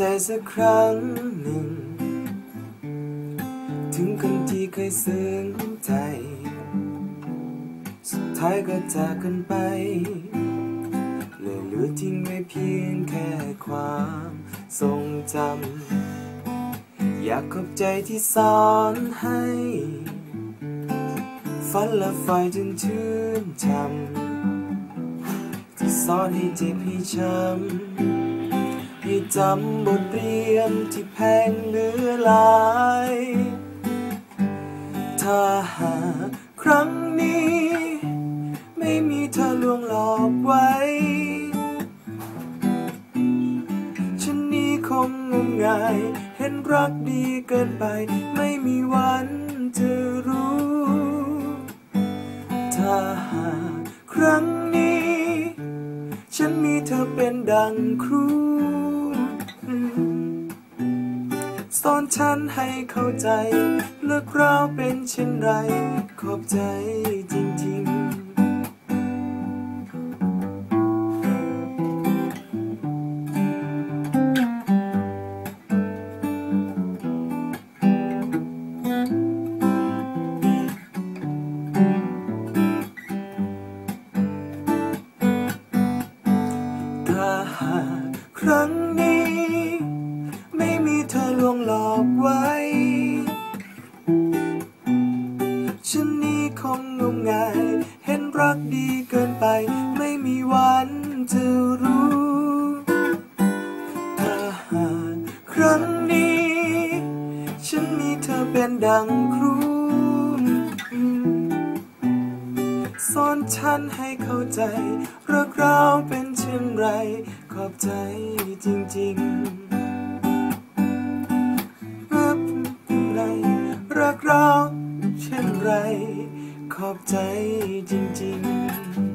ใจสักครั้งหนึ่ง ถึงคนที่เคยซึ้งใจ สุดท้ายก็จากกันไปเหลือเหลือทิ้งไว้เพียงแค่ความทรงจำ อยากขอบใจที่สอนให้ ฝันและไฟจนชื่นชำที่สอนให้เจ็บให้ช้ำ ให้จำบทเรียนที่แพงเหลือหลาย ถ้าหาครั้งนี้ ไม่มีเธอลวงหลอกไว้ ฉันนี้คงงมงาย เห็นรักดีเกินไป ไม่มีวันจะรู้ ถ้าหาครั้งนี้ ฉันมีเธอเป็นดังครู อนฉันให้เข้าใจเลือกเราเป็นเช่นไร ขอบใจจริงๆถ้าหากครั้งนี้ ลวงหลอกไว้ ฉันนี้คงงมงาย เห็นรักดีเกินไป ไม่มีวันจะรู้ถ้าหากครั้งนี้ ฉันมีเธอเป็นดังครูสอนฉันให้เข้าใจรักเราเป็นเช่นไร ขอบใจจริงๆ รักเราเช่นไร ขอบใจจริงๆ